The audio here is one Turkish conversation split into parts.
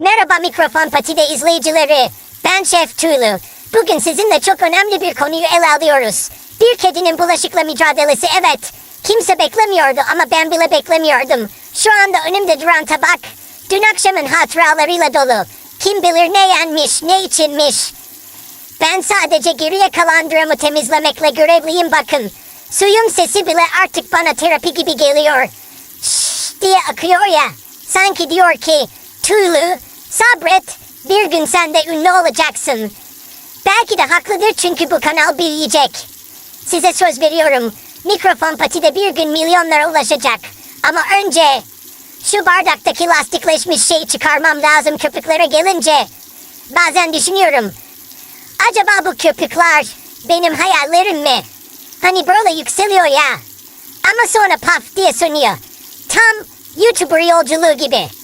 Merhaba mikrofon patide izleyicileri. Ben Şef Tuğlu. Bugün sizinle çok önemli bir konuyu ele alıyoruz. Bir kedinin bulaşıkla mücadelesi evet. Kimse beklemiyordu ama ben bile beklemiyordum. Şu anda önümde duran tabak. Dün akşamın hatıralarıyla dolu. Kim bilir ne yenmiş, ne içinmiş. Ben sadece geriye kalan dramı temizlemekle görevliyim bakın. Suyun sesi bile artık bana terapi gibi geliyor. Şşş diye akıyor ya. Sanki diyor ki Tuğlu sabret bir gün sen de ünlü olacaksın. Belki de haklıdır çünkü bu kanal büyüyecek. Size söz veriyorum. Mikrofon patide bir gün milyonlara ulaşacak. Ama önce şu bardaktaki lastikleşmiş şeyi çıkarmam lazım köpüklere gelince. Bazen düşünüyorum. Acaba bu köpükler benim hayallerim mi? Hani böyle yükseliyor ya. Ama sonra paf diye sönüyor. Tam YouTuber yolculuğu gibi.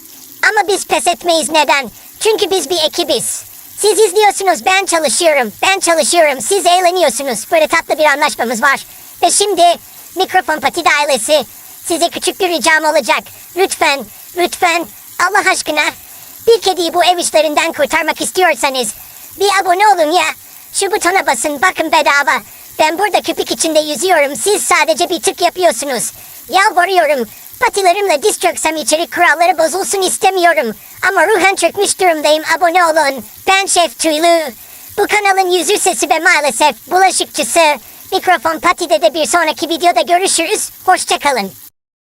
Ama biz pes etmeyiz neden? Çünkü biz bir ekibiz. Siz izliyorsunuz ben çalışıyorum. Ben çalışıyorum siz eğleniyorsunuz. Böyle tatlı bir anlaşmamız var. Ve şimdi Mikrofon Patide ailesi size küçük bir ricam olacak. Lütfen, lütfen Allah aşkına bir kediyi bu ev işlerinden kurtarmak istiyorsanız bir abone olun ya. Şu butona basın bakın bedava. Ben burada köpük içinde yüzüyorum. Siz sadece bir tık yapıyorsunuz. Yalvarıyorum. Patilerimle diz çöksem içerik kuralları bozulsun istemiyorum. Ama ruhen çökmüş durumdayım. Abone olun. Ben Şef Tüylü. Bu kanalın yüzü sesi ve maalesef bulaşıkçısı. Mikrofon Pati'de de bir sonraki videoda görüşürüz. Hoşçakalın.